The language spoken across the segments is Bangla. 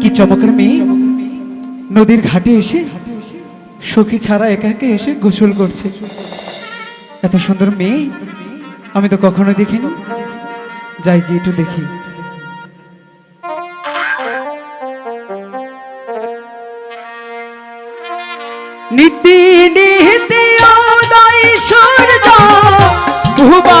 কি চমকের মেয়ে? নদীর ঘাটে এসে সখী ছাড়া একা একে এসে গোসল করছে। এত সুন্দর মেয়ে, আমি তো কখনো দেখিনি। যাই গিয়ে একটু দেখি। নীতি নিহিতি উদয় সূর্য ভুবা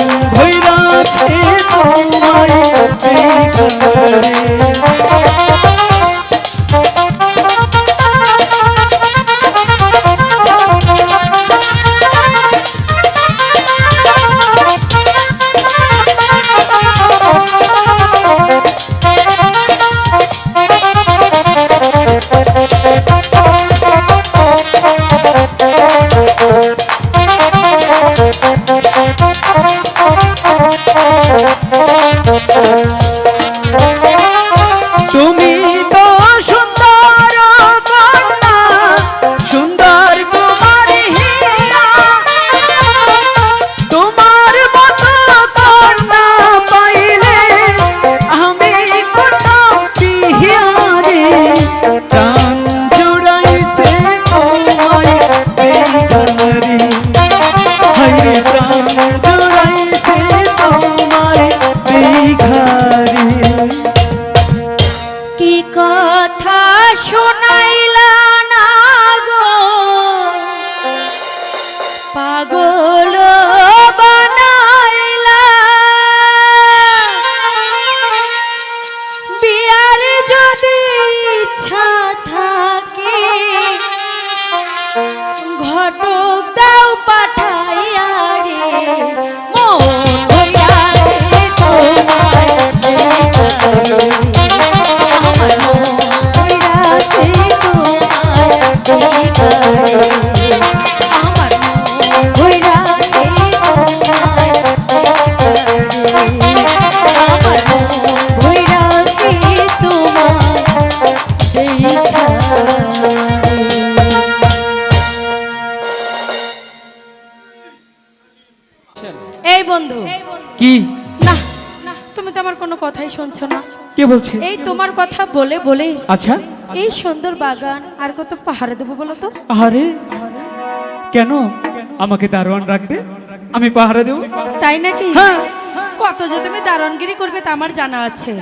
পাগল এই বন্ধু। কি? না না তুমি তো আমার কোনো কথাই শুনছো না। কে বলছে? এই তোমার কথা বলে বলে। আচ্ছা। এই সুন্দর বাগান আর কত পাহাড়ে দেবো বলো তো? আরে কেন? আমাকে দারোয়ান রাখবে? আমি পাহারা দেব? তাই নাকি? হ্যাঁ। কত যে তুমি দারণগিরি করবে তা আমার জানা আছে।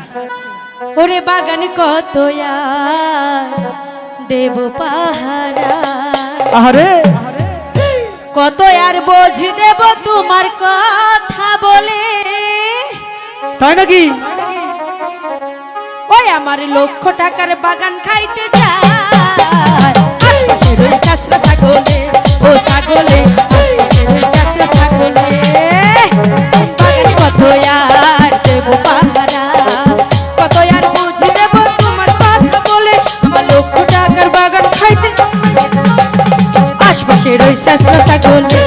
ওরে বাগানে কত দেব পাহারা। আরে কত আর বোঝ দেব তোমার কথা বলে? তাই নাকি? ওই আমার লক্ষ টাকার বাগান খাইতে যায়। ছাগলে ও ছাগলে টাকার